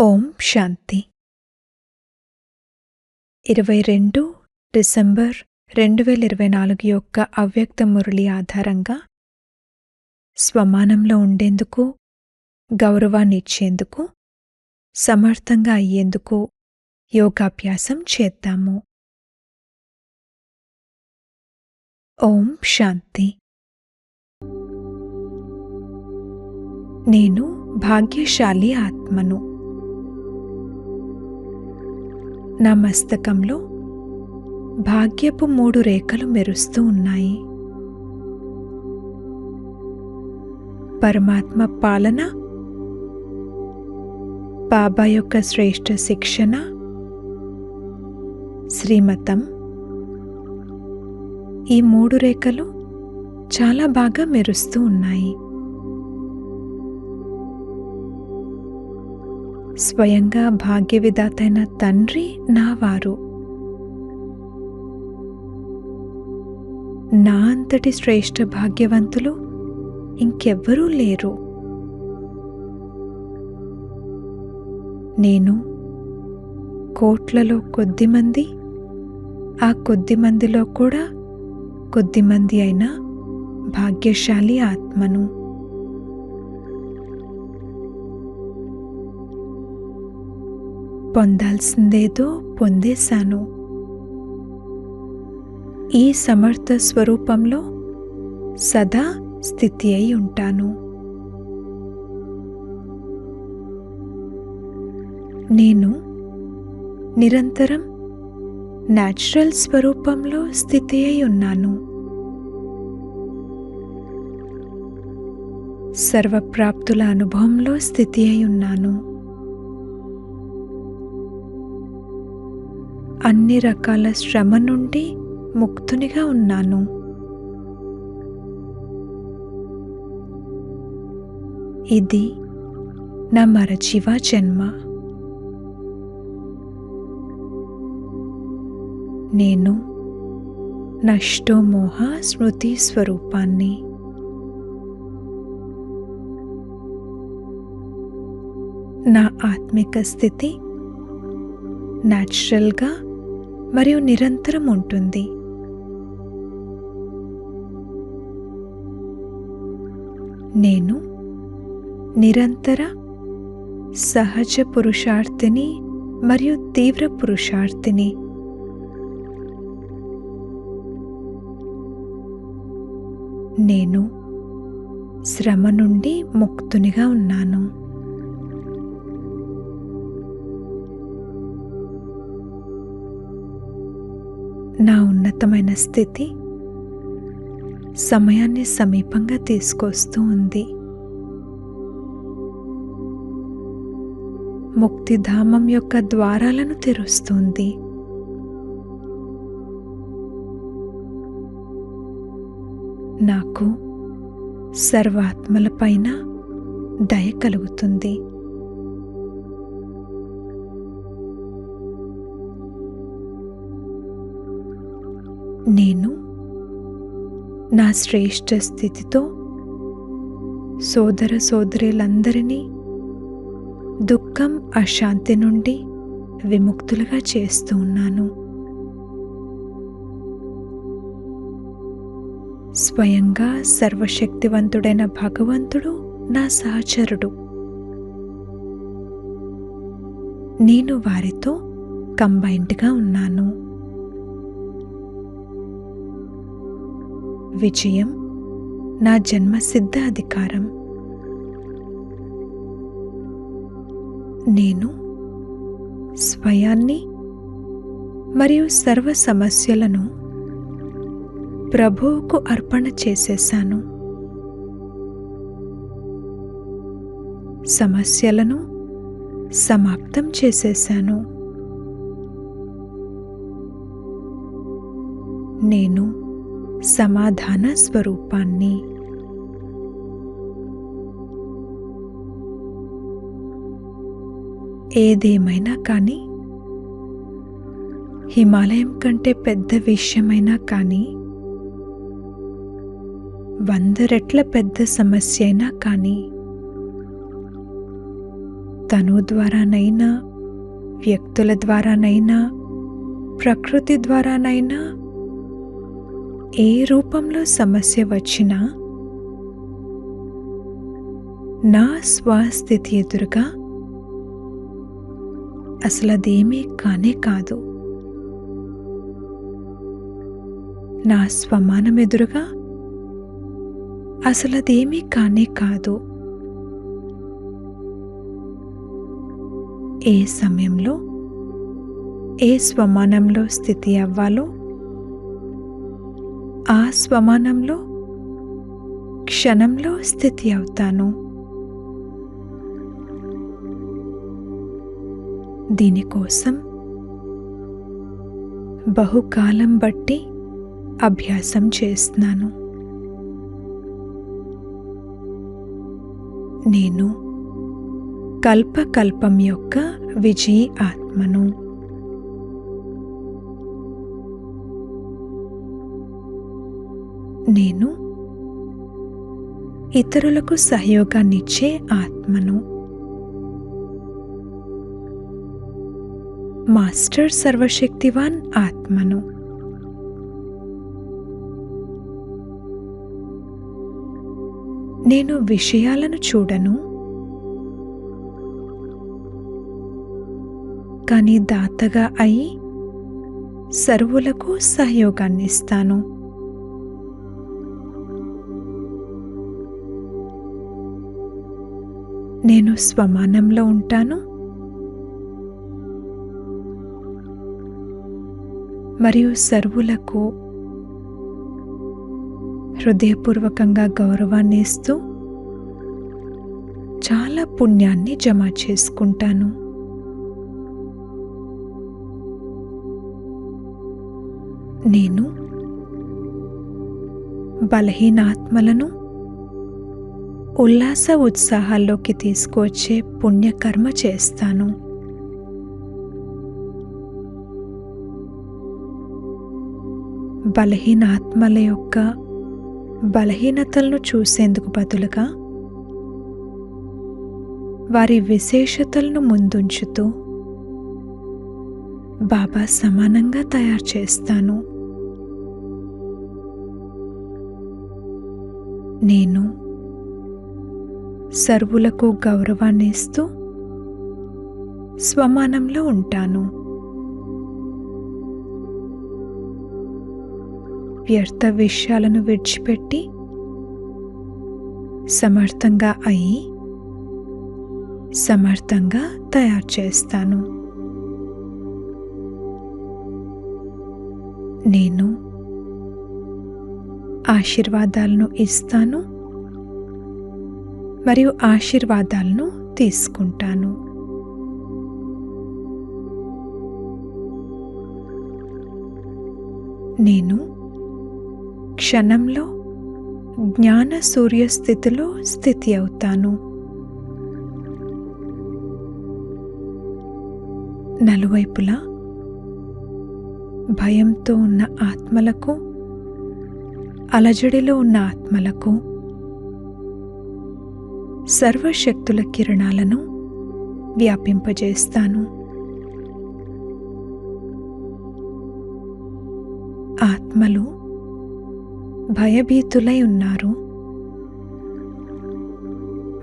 ఓం శాంతి. ఇరవై రెండు డిసెంబర్ రెండు వేల ఇరవై నాలుగు యొక్క అవ్యక్త మురళి ఆధారంగా స్వమానంలో ఉండేందుకు గౌరవాన్ని ఇచ్చేందుకు సమర్థంగా అయ్యేందుకు యోగాభ్యాసం చేద్దాము. ఓం శాంతి. నేను భాగ్యశాలి ఆత్మను. నా మస్తకంలో భాగ్యపు మూడు రేఖలు మెరుస్తూ ఉన్నాయి. పరమాత్మ పాలన బాబా యొక్క శ్రేష్ఠ శిక్షణ శ్రీమతం. ఈ మూడు రేఖలు చాలా బాగా మెరుస్తూ ఉన్నాయి. స్వయంగా భాగ్య విధాతైన తండ్రి నా వారు నా అంతటి శ్రేష్ఠ భాగ్యవంతులు ఇంకెవ్వరూ లేరు. నేను కోట్లలో కొద్దిమంది ఆ కొద్ది మందిలో కూడా కొద్దిమంది అయిన భాగ్యశాలి ఆత్మను. పొందాల్సిందేదో పొందేశాను. ఈ సమర్థ స్వరూపంలో సదా స్థితి అయి ఉంటాను. నేను నిరంతరం న్యాచురల్ స్వరూపంలో స్థితి అయి ఉన్నాను. సర్వప్రాప్తుల అనుభవంలో స్థితి అయి ఉన్నాను. అన్ని రకాల శ్రమ నుండి ముక్తునిగా ఉన్నాను. ఇది నా మరచివా జన్మ. నేను నష్టోమోహ స్మృతి స్వరూపాన్ని. నా ఆత్మిక స్థితి న్యాచురల్గా మరియు నిరంతరం ఉంటుంది. నేను నిరంతర సహజ పురుషార్థిని మరియు తీవ్ర పురుషార్థిని. నేను శ్రమ నుండి ముక్తునిగా ఉన్నాను. నా ఉన్నతమైన స్థితి సమయాన్ని సమీపంగా తీసుకొస్తూ ఉంది. ముక్తిధామం యొక్క ద్వారాలను తెరుస్తుంది. నాకు సర్వాత్మలపైన దయ కలుగుతుంది. నేను నా శ్రేష్ఠ స్థితితో సోదర సోదరులందరినీ దుఃఖం అశాంతి నుండి విముక్తులుగా చేస్తూ ఉన్నాను. స్వయంగా సర్వశక్తివంతుడైన భగవంతుడు నా సహచరుడు. నేను వారితో కంబైన్డ్గా ఉన్నాను. విజయం నా జన్మసిద్ధ అధికారం. నేను స్వయాన్ని మరియు సర్వ సమస్యలను ప్రభువుకు అర్పణ చేసేశాను. సమస్యలను సమాప్తం చేసేశాను. నేను సమాధాన స్వరూపాన్ని. ఏదేమైనా కానీ హిమాలయం కంటే పెద్ద విషయమైనా కానీ వంద రెట్ల పెద్ద సమస్య అయినా కానీ తను ద్వారానైనా వ్యక్తుల ద్వారానైనా ప్రకృతి ద్వారానైనా ఏ రూపంలో సమస్య వచ్చినా నా స్వస్థితి ఎదురుగా అసలు అదేమీ కానే కాదు. నా స్వమానం ఎదురుగా అసలు అదేమీ కానే కాదు. ఏ సమయంలో ఏ స్వమానంలో స్థితి అవ్వాలో ఆ స్వమానంలో క్షణంలో స్థితి అవుతాను. దీనికోసం బహుకాలం బట్టి అభ్యాసం చేస్తున్నాను. నేను కల్పకల్పం యొక్క విజయ ఆత్మను. నేను ఇతరులకు సహయోగాన్నిచ్చే ఆత్మను. మాస్టర్ సర్వశక్తివాన్ ఆత్మను. నేను విషయాలను చూడను. కానీ దాతగా అయి సర్వులకు సహయోగాన్నిస్తాను. ఇస్తాను నేను స్వమానంలో ఉంటాను. మరియు సర్వులకు హృదయపూర్వకంగా గౌరవాన్ని ఇస్తూ చాలా పుణ్యాన్ని జమ చేసుకుంటాను. నేను బలహీనాత్మలను ఉల్లాస ఉత్సాహాల్లోకి తీసుకువచ్చే పుణ్యకర్మ చేస్తాను. బలహీన ఆత్మల యొక్క బలహీనతలను చూసేందుకు బదులుగా వారి విశేషతలను ముందుంచుతూ బాబా సమానంగా తయారు చేస్తాను. నేను సర్వులకు గౌరవాన్ని ఇస్తూ స్వమానంలో ఉంటాను. వ్యర్థ విషయాలను విడిచిపెట్టి సమర్థంగా అయి సమర్థంగా తయారు చేస్తాను. నేను ఆశీర్వాదాలను ఇస్తాను. మరియు ఆశీర్వాదాలను తీసుకుంటాను. నేను క్షణంలో జ్ఞాన సూర్యస్థితిలో స్థితి అవుతాను. నలువైపులా భయంతో ఉన్న ఆత్మలకు అలజడిలో ఉన్న ఆత్మలకు సర్వశక్తుల కిరణాలను వ్యాపింపజేస్తాను. ఆత్మలు భయభీతులై ఉన్నారు.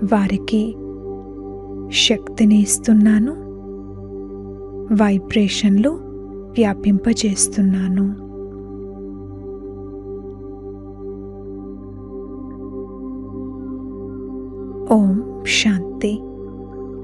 వారికి శక్తిని ఇస్తున్నాను వైబ్రేషన్లు వ్యాపింపజేస్తున్నాను. ఓం శాంతి